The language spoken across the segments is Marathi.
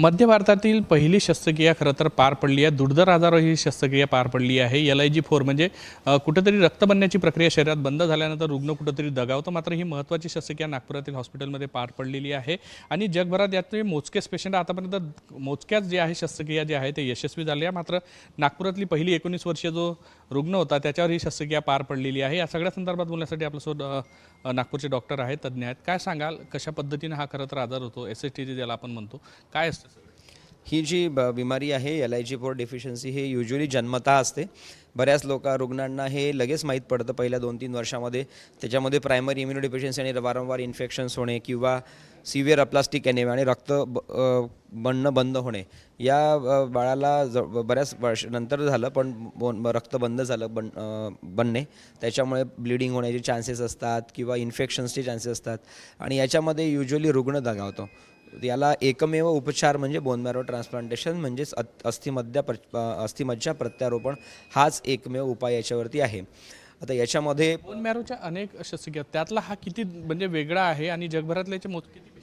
मध्य भारतातील पहिली शस्त्रक्रिया खरं तर पार पडली आहे. दुर्धर आजारावर ही शस्त्रक्रिया पार पडली आहे. एल आय जी फोर म्हणजे कुठेतरी रक्त बनण्याची प्रक्रिया शरीरात बंद झाल्यानंतर रुग्ण कुठेतरी दगावतो. मात्र ही महत्त्वाची शस्त्रक्रिया नागपुरातील हॉस्पिटलमध्ये पार पडलेली आहे. आणि जगभरात यातले मोजकेच पेशंट आतापर्यंत मोजक्याच जे आहे शस्त्रक्रिया जे आहे ते यशस्वी झाले आहे. मात्र नागपुरातली पहिली एकोणीस वर्षीय जो रुग्ण होता त्याच्यावर ही शस्त्रक्रिया पार पडलेली आहे. या सगळ्या संदर्भात बोलण्यासाठी आपल्यासोबत नागपूरचे डॉक्टर आहेत तज्ज्ञ आहेत. काय सांगाल कशा पद्धतीने हा खरं तर आजार होतो? एस एस टी ज्याला आपण म्हणतो. काय असतं ही जी ब बिमारी आहे L I G four deficiency हे युजली जन्मतः असते. बऱ्याच लोक रुग्णांना हे लगेच माहीत पडतं पहिल्या दोन तीन वर्षामध्ये. त्याच्यामध्ये प्रायमरी इम्युनो डेफिशियन्सी आणि वारंवार इन्फेक्शन्स होणे किंवा सिव्हिअर अप्लास्टिक एनेमिया आणि रक्त ब बनणं बंद होणे. या बाळाला ज बऱ्याच वर्ष नंतर झालं पण बोन रक्त बंद झालं बन बनणे. त्याच्यामुळे ब्लिडिंग होण्याचे चान्सेस असतात किंवा इन्फेक्शन्सचे चान्सेस असतात. आणि याच्यामध्ये युजली रुग्ण दगावतो. याला एकमेव उपचार म्हणजे बोनमॅरो ट्रान्सप्लांटेशन म्हणजेच अ- अस्थिमध्या प्र अस्थिमज्जा प्रत्यारोपण हाच एकमेव उपाय याच्यावरती आहे आता याच्यामध्ये बोनमॅरोच्या अनेक शस्त्रक्रिया त्यातला हा किती म्हणजे वेगळा आहे आणि जगभरातल्या याचे मोज किती?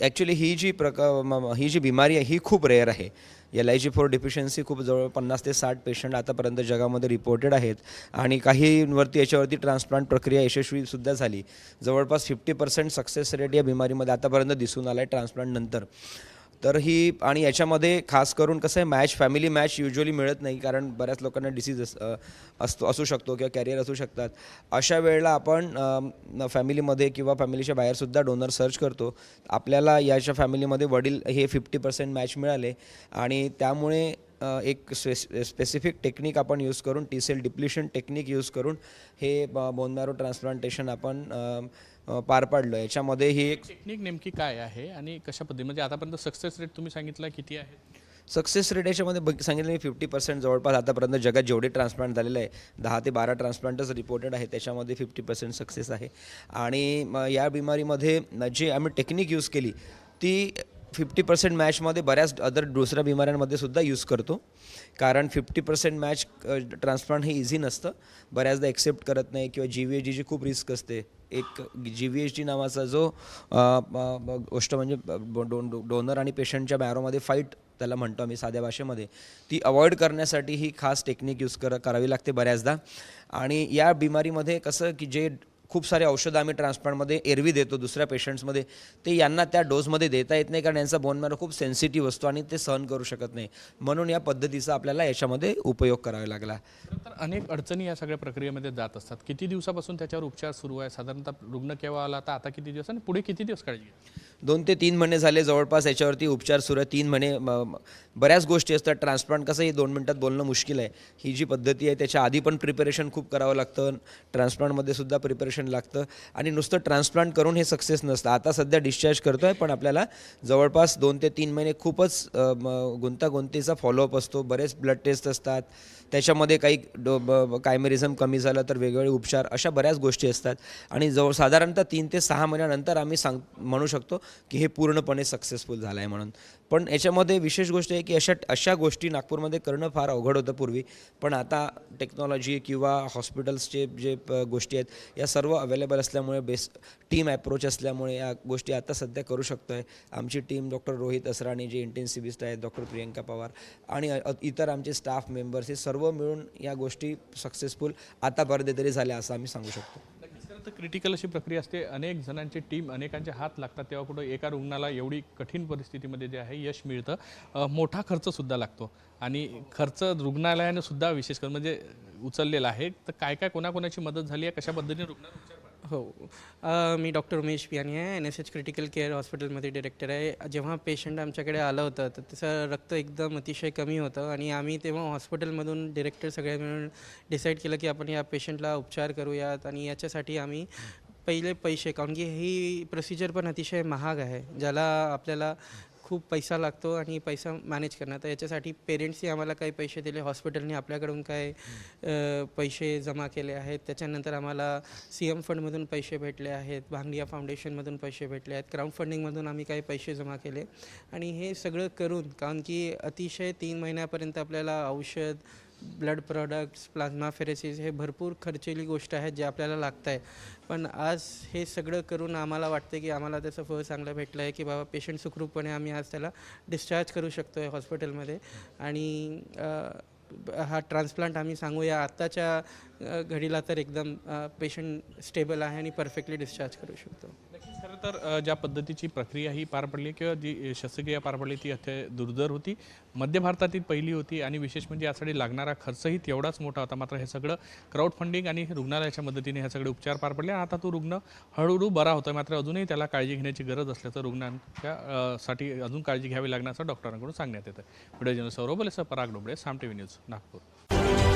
ॲक्च्युली ही जी प्रका म- ही जी बिमारी आहे ही खूप रेअर आहे. L I G four deficiency खूप जवळ पन्नास ते साठ पेशंट आतापर्यंत जगामध्ये रिपोर्टेड आहेत. आणि काहींवरती याच्यावरती ट्रान्सप्लांट प्रक्रिया यशस्वीसुद्धा झाली. जवळपास फिफ्टी पर्सेंट सक्सेस रेट या बिमारीमध्ये आतापर्यंत दिसून आला आहे ट्रान्सप्लांटनंतर तर ही आणि याच्यामध्ये खास करून कसं आहे मॅच फॅमिली मॅच युजली मिळत नाही कारण बऱ्याच लोकांना डिसीज अस असतो असू शकतो किंवा कॅरियर असू शकतात. अशा वेळेला आपण फॅमिलीमध्ये किंवा फॅमिलीच्या बाहेरसुद्धा डोनर सर्च करतो. आपल्याला याच्या फॅमिलीमध्ये वडील हे फिफ्टी पर्सेंट मॅच मिळाले आणि त्यामुळे एक स्पेस स्पेसिफिक टेक्निक आपण यूज करून T cell depletion technique use करून हे बोन मॅरो ट्रान्सप्लांटेशन आपण पार पाडलं. याच्यामध्ये ही एक टेक्निक नेमकी काय आहे आणि कशा पद्धती म्हणजे आतापर्यंत सक्सेस रेट तुम्ही सांगितला किती आहे? सक्सेस रेट याच्यामध्ये बघ सांगितलं मी फिफ्टी पर्सेंट जवळपास आतापर्यंत जगात जेवढे ट्रान्सप्लांट झालेले आहे दहा ते बारा ट्रान्सप्लांटच रिपोर्टेड आहे त्याच्यामध्ये फिफ्टी पर्सेंट सक्सेस आहे. आणि या बिमारीमध्ये जे आम्ही टेक्निक यूज केली ती फिफ्टी पर्सेंट मॅचमध्ये बऱ्याच अदर दुसऱ्या बिमाऱ्यांमध्ये सुद्धा यूज करतो. कारण फिफ्टी पर्सेंट मॅच ट्रान्सप्लांट हे इझी नसतं. बऱ्याचदा ॲक्सेप्ट करत नाही किंवा जी व्ही एच डीची खूप रिस्क असते. एक जी व्ही एच डी नावाचा जो गोष्ट म्हणजे डोनर आणि पेशंटच्या बॅरोमध्ये फाईट त्याला म्हणतो आम्ही साध्या भाषेमध्ये. ती अवॉइड करण्यासाठी ही खास टेक्निक यूज कर करावी लागते बऱ्याचदा. आणि या बिमारीमध्ये कसं की जे खूप सारे औषधं आम्ही ट्रान्सप्लांटमध्ये एरवी देतो दुसऱ्या पेशंट्समध्ये ते यांना त्या डोसमध्ये देता येत नाही कारण यांचा बोन मॅरो खूप सेन्सिटिव्ह असतो आणि ते सहन करू शकत नाही. म्हणून या पद्धतीचा आपल्याला याच्यामध्ये उपयोग करावा लागला. तर अनेक अडचणी या सगळ्या प्रक्रियेमध्ये जात असतात. किती दिवसापासून त्याच्यावर उपचार सुरू आहे? साधारणतः रुग्ण केव्हा आला? तर आता किती दिवस? आणि पुढे किती दिवस काळजी घ्या दोन ते तीन महिने झाले जवळपास याच्यावरती उपचार सुरू आहे तीन महिने बऱ्याच गोष्टी असतात. ट्रान्सप्लांट कसं हे दोन मिनटात बोलणं मुश्किल आहे. ही जी पद्धती आहे त्याच्या आधी पण प्रिपरेशन खूप करावं लागतं. ट्रान्सप्लांटमध्ये सुद्धा प्रिपरेशन लागतं. आणि नुसतं ट्रान्सप्लांट करून हे सक्सेस नसतं. आता सध्या डिस्चार्ज करतो आहे पण आपल्याला जवळपास दोन ते तीन महिने खूपच गुंतागुंतीचा फॉलोअप असतो. बरेच ब्लड टेस्ट असतात. त्याच्यामध्ये काही डो ब- कायमेरिझम कमी झालं तर वेगवेगळे उपचार अशा बऱ्याच गोष्टी असतात. आणि जवळ साधारणतः तीन ते सहा महिन्यानंतर आम्ही सांग म्हणू शकतो की हे पूर्णपणे सक्सेसफुल झालं आहे म्हणून. पण याच्यामध्ये विशेष गोष्ट आहे की अशा अशा गोष्टी नागपूरमध्ये करणं फार अवघड होतं पूर्वी. पण आता टेक्नॉलॉजी किंवा हॉस्पिटल्सचे जे प- गोष्टी आहेत या सर्व अवेलेबल असल्यामुळे बेस टीम ॲप्रोच असल्यामुळे या गोष्टी आता सध्या करू शकतो आहे आमची टीम डॉक्टर रोहित असराणी जे इंटेन्सिव्हिस्ट आहेत डॉक्टर प्रियंका पवार आणि इतर आमचे स्टाफ मेंबर्स हे सर्व मिळून या गोष्टी सक्सेसफुल आतापर्यंत तरी झाल्या असं आम्ही सांगू शकतो. तर क्रिटिकल अशी प्रक्रिया असते. अनेक जणांचे टीम अनेकांचे हात लागतात. तेव्हा कुठं एका रुग्णाला एवढी कठीण परिस्थितीमध्ये जे आहे यश मिळतं. मोठा खर्चसुद्धा लागतो. आणि खर्च रुग्णालयाने सुद्धा विशेष करून म्हणजे उचललेला आहे. तर काय काय कोणाकोणाची मदत झाली आहे? कशा पद्धतीने रुग्णाला हो. अ, मी डॉक्टर उमेश पियानी आहे. N S H critical care हॉस्पिटलमध्ये डिरेक्टर आहे. जेव्हा पेशंट आमच्याकडे आलं होतं तर त्याचं रक्त एकदम अतिशय कमी होतं आणि आम्ही तेव्हा हॉस्पिटलमधून डिरेक्टर सगळे मिळून डिसाईड केलं की आपण या पेशंटला उपचार करूयात आणि याच्यासाठी आम्ही पहिले पैसे कारण की ही प्रोसिजर पण अतिशय महाग आहे. ज्याला आपल्याला खूप पैसा लागतो आणि पैसा मॅनेज करणं तर याच्यासाठी पेरेंट्सनी आम्हाला काही पैसे दिले. हॉस्पिटलने आपल्याकडून काय पैसे जमा केले आहेत. त्याच्यानंतर आम्हाला सी एम फंडमधून पैसे भेटले आहेत. भांगडिया फाउंडेशनमधून पैसे भेटले आहेत. क्राऊड फंडिंगमधून आम्ही काही पैसे जमा केले. आणि हे सगळं करून कारण की अतिशय तीन महिन्यापर्यंत आपल्याला औषध ब्लड प्रॉडक्ट्स प्लाझ्मा फेरेसिस हे भरपूर खर्चेली गोष्ट आहेत जे आपल्याला लागत आहे पण आज हे सगळं करून आम्हाला वाटतं की आम्हाला त्याचं फळ चांगलं भेटलं आहे की बाबा पेशंट सुखरूपपणे आम्ही आज त्याला डिस्चार्ज करू शकतो आहे हॉस्पिटलमध्ये आणि हा ट्रान्सप्लांट आम्ही सांगूया. आत्ताच्या घडीला तर एकदम पेशंट स्टेबल आहे आणि परफेक्टली डिस्चार्ज करू शकतो. खरं तर ज्या पद्धतीची प्रक्रिया ही पार पडली किंवा जी शस्त्रक्रिया पार पडली ती अत्य दुर्धर होती. मध्य भारतातील पहिली होती आणि विशेष म्हणजे यासाठी लागणारा खर्चही तेवढाच मोठा होता. मात्र हे सगळं क्राऊड फंडिंग आणि रुग्णालयाच्या मदतीने हे सगळे उपचार पार पडले. आता तो रुग्ण हळूहळू बरा होतोय. मात्र अजूनही त्याला काळजी घेण्याची गरज असल्याचं रुग्णांच्या साठी अजून काळजी घ्यावी लागण्याचं डॉक्टरांकडून सांगण्यात येतं video journal Saurabh Parag Dobale Saam T V news Nagpur.